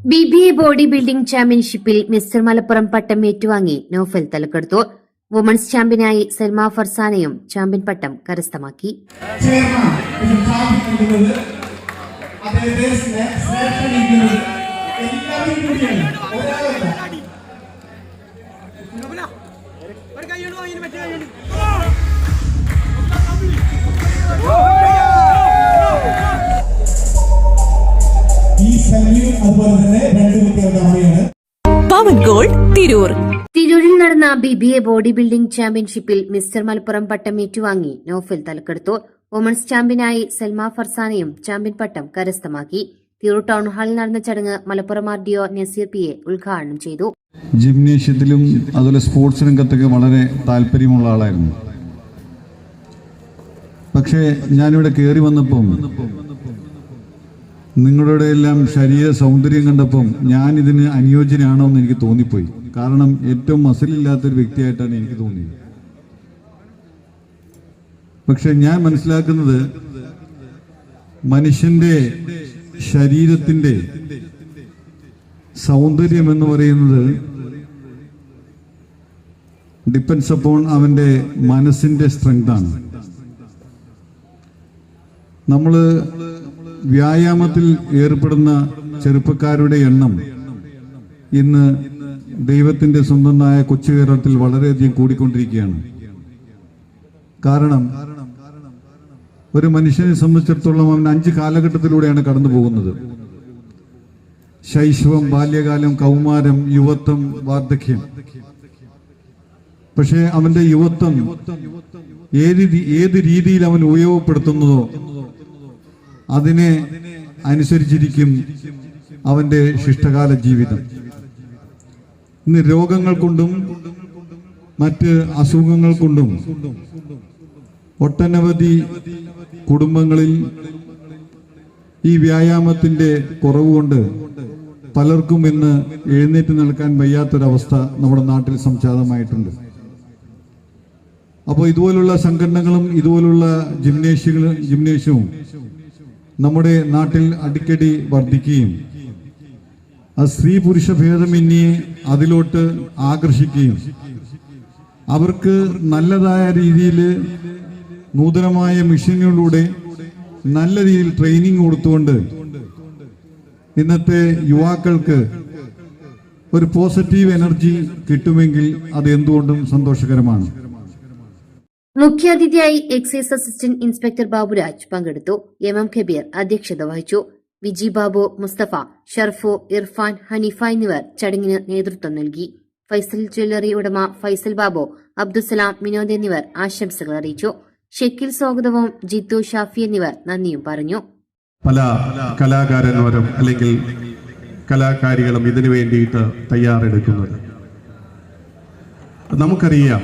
B B A body building ചാമ്പ്യൻഷിപ്പിൽ mister Malappuram പട്ടം ഏറ്റുവാങ്ങി നോഫൽ തലക്കെടുത്തു വുമൺസ് ചാമ്പ്യനായി സൽമ ഫർസാനയും ചാമ്പ്യൻ പട്ടം കരസ്ഥമാക്കി Oh! അതുപോലെ തന്നെ രണ്ട് കുട്ടികളുടെ അമ്മയാണ്. പവൻ ഗോൾഡ് തിരൂർ. തിരൂരിൽ നടന്ന B B A body building ചാമ്പ്യൻഷിപ്പിൽ മിസ്റ്റർ മലപ്പുറം പട്ടം ഏറ്റുവാങ്ങി. നോഫിൽ തലക്കെടുത്തു. വുമൺസ് ചാമ്പ്യനായി സൽമ ഫർസാനയും ചാമ്പ്യൻ പട്ടം കരസ്ഥമാക്കി. തിരൂർ ടൗൺ ഹാളിൽ നടന്ന ചടങ്ങ് Malappuram R D O Naseer P A ഉദ്ഘാടനം ചെയ്തു. ജിംനേഷ്യത്തിലും അതുപോലെ സ്പോർട്സ് രംഗത്തൊക്കെ വളരെ താല്പര്യമുള്ള ആളായിരുന്നു. പക്ഷേ ഞാനിവിടെ കയറി വന്നപ്പം നിങ്ങളുടെ എല്ലാം ശരീര സൗന്ദര്യം കണ്ടപ്പം ഞാൻ ഇതിന് അനുയോജ്യനാണോ എന്ന് എനിക്ക് തോന്നിപ്പോയി. കാരണം ഏറ്റവും മസിലില്ലാത്തൊരു വ്യക്തിയായിട്ടാണ് എനിക്ക് തോന്നിയത്. പക്ഷെ ഞാൻ മനസ്സിലാക്കുന്നത് മനുഷ്യന്റെ ശരീരത്തിന്റെ സൗന്ദര്യം എന്ന് പറയുന്നത് ഡിപ്പെൻസ് അപ്പോൺ അവന്റെ മനസ്സിന്റെ സ്ട്രെങ്താണ് നമ്മൾ വ്യായാമത്തിൽ ഏർപ്പെടുന്ന ചെറുപ്പക്കാരുടെ എണ്ണം ഇന്ന് ദൈവത്തിന്റെ സ്വന്തമായ കൊച്ചു കേരളത്തിൽ വളരെയധികം കൂടിക്കൊണ്ടിരിക്കുകയാണ്. കാരണം ഒരു മനുഷ്യനെ സംബന്ധിച്ചിടത്തോളം അവൻ അഞ്ച് കാലഘട്ടത്തിലൂടെയാണ് കടന്നു പോകുന്നത്. ശൈശവം ബാല്യകാലം കൗമാരം യുവത്വം വാർദ്ധക്യം. പക്ഷേ അവന്റെ യുവത്വം ഏത് ഏത് രീതിയിൽ അവൻ ഉപയോഗപ്പെടുത്തുന്നതോ അതിനെ അനുസരിച്ചിരിക്കും അവന്റെ ശിഷ്ടകാല ജീവിതം. ഇന്ന് രോഗങ്ങൾ കൊണ്ടും മറ്റ് അസുഖങ്ങൾ കൊണ്ടും ഒട്ടനവധി കുടുംബങ്ങളിൽ ഈ വ്യായാമത്തിന്റെ കുറവ് കൊണ്ട് പലർക്കും ഇന്ന് എഴുന്നേറ്റ് നിൽക്കാൻ വയ്യാത്തൊരവസ്ഥ നമ്മുടെ നാട്ടിൽ സംജാതമായിട്ടുണ്ട്. അപ്പോൾ ഇതുപോലുള്ള സംഘടനകളും ഇതുപോലുള്ള ജിംനേഷ്യങ്ങളും ജിംനേഷ്യവും നമ്മുടെ നാട്ടിൽ അടിക്കടി വർദ്ധിക്കുകയും ആ സ്ത്രീ പുരുഷ ഭേദമന്യേ അതിലോട്ട് ആകർഷിക്കുകയും അവർക്ക് നല്ലതായ രീതിയിൽ നൂതനമായ മിഷനുകളിലൂടെ നല്ല രീതിയിൽ ട്രെയിനിങ് കൊടുത്തുകൊണ്ട് ഇന്നത്തെ യുവാക്കൾക്ക് ഒരു പോസിറ്റീവ് എനർജി കിട്ടുമെങ്കിൽ അത് എന്തുകൊണ്ടും സന്തോഷകരമാണ്. മുഖ്യാതിഥിയായി എക്സൈസ് അസിസ്റ്റന്റ് ഇൻസ്പെക്ടർ ബാബുരാജ് പങ്കെടുത്തു. എം. എം. കബീർ അധ്യക്ഷത വഹിച്ചു. വിജി ബാബു മുസ്തഫ ഷർഫു ഇർഫാൻ ഹനീഫ എന്നിവർ ചടങ്ങിന് നേതൃത്വം നൽകി. ഫൈസൽ ജ്വല്ലറി ഉടമ ഫൈസൽ ബാബു അബ്ദുസലാം വിനോദ് എന്നിവർ ആശംസകൾ അറിയിച്ചു. ഷെക്കിൽ സ്വാഗതവും ജിത്തു ഷാഫി എന്നിവർ നന്ദിയും പറഞ്ഞു. പല കലാകാരന്മാരും അല്ലെങ്കിൽ കലാകാരികളും ഇതിനു വേണ്ടിയിട്ട് തയ്യാറെടുക്കുന്നത് നമുക്കറിയാം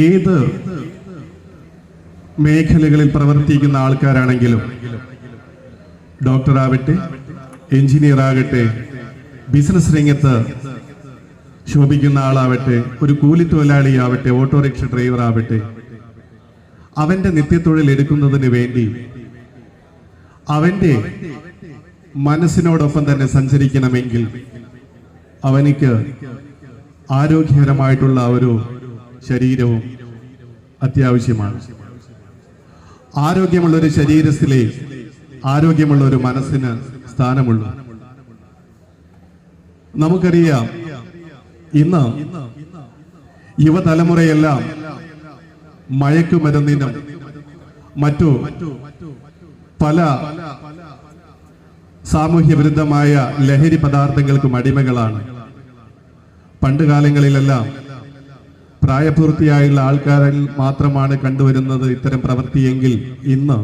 ഏത് മേഖലകളിൽ പ്രവർത്തിക്കുന്ന ആൾക്കാരാണെങ്കിലും ഡോക്ടറാവട്ടെ എഞ്ചിനീയർ ആകട്ടെ ബിസിനസ് രംഗത്ത് ശോഭിക്കുന്ന ആളാവട്ടെ ഒരു കൂലിത്തൊഴിലാളിയാവട്ടെ ഓട്ടോറിക്ഷ ഡ്രൈവർ ആവട്ടെ അവന്റെ നിത്യത്തൊഴിൽ എടുക്കുന്നതിന് വേണ്ടി അവന്റെ മനസ്സിനോടൊപ്പം തന്നെ സഞ്ചരിക്കണമെങ്കിൽ അവനിക്ക് ആരോഗ്യകരമായിട്ടുള്ള ഒരു ശരീരവും അത്യാവശ്യമാണ്. ആരോഗ്യമുള്ള ഒരു ശരീരത്തിലെ ആരോഗ്യമുള്ള ഒരു മനസ്സിന് സ്ഥാനമുള്ളു. നമുക്കറിയാം ഇന്ന് യുവതലമുറയെല്ലാം മയക്കുമരുന്നിനും മറ്റു പല സാമൂഹ്യ വിരുദ്ധമായ ലഹരി പദാർത്ഥങ്ങൾക്കും അടിമകളാണ്. പണ്ട് കാലങ്ങളിലെല്ലാം പ്രായപൂർത്തിയായുള്ള ആൾക്കാരിൽ മാത്രമാണ് കണ്ടുവരുന്നത് ഇത്തരം പ്രവൃത്തിയെങ്കിൽ ഇന്ന്.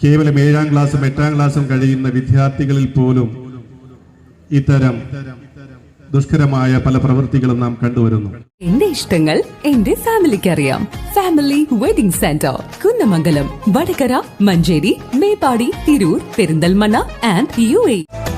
കേവലം ഏഴാം ക്ലാസ്സും എട്ടാം ക്ലാസ്സും കഴിയുന്ന വിദ്യാർത്ഥികളിൽ പോലും ഇത്തരം ദുഷ്കരമായ പല പ്രവൃത്തികളും നാം കണ്ടുവരുന്നു. എന്റെ ഇഷ്ടങ്ങൾ എന്റെ ഫാമിലിക്ക് അറിയാം family wedding centre Kunnamangalam Vadakara Manjeri Meppadi Tirur Perinthalmanna and U A.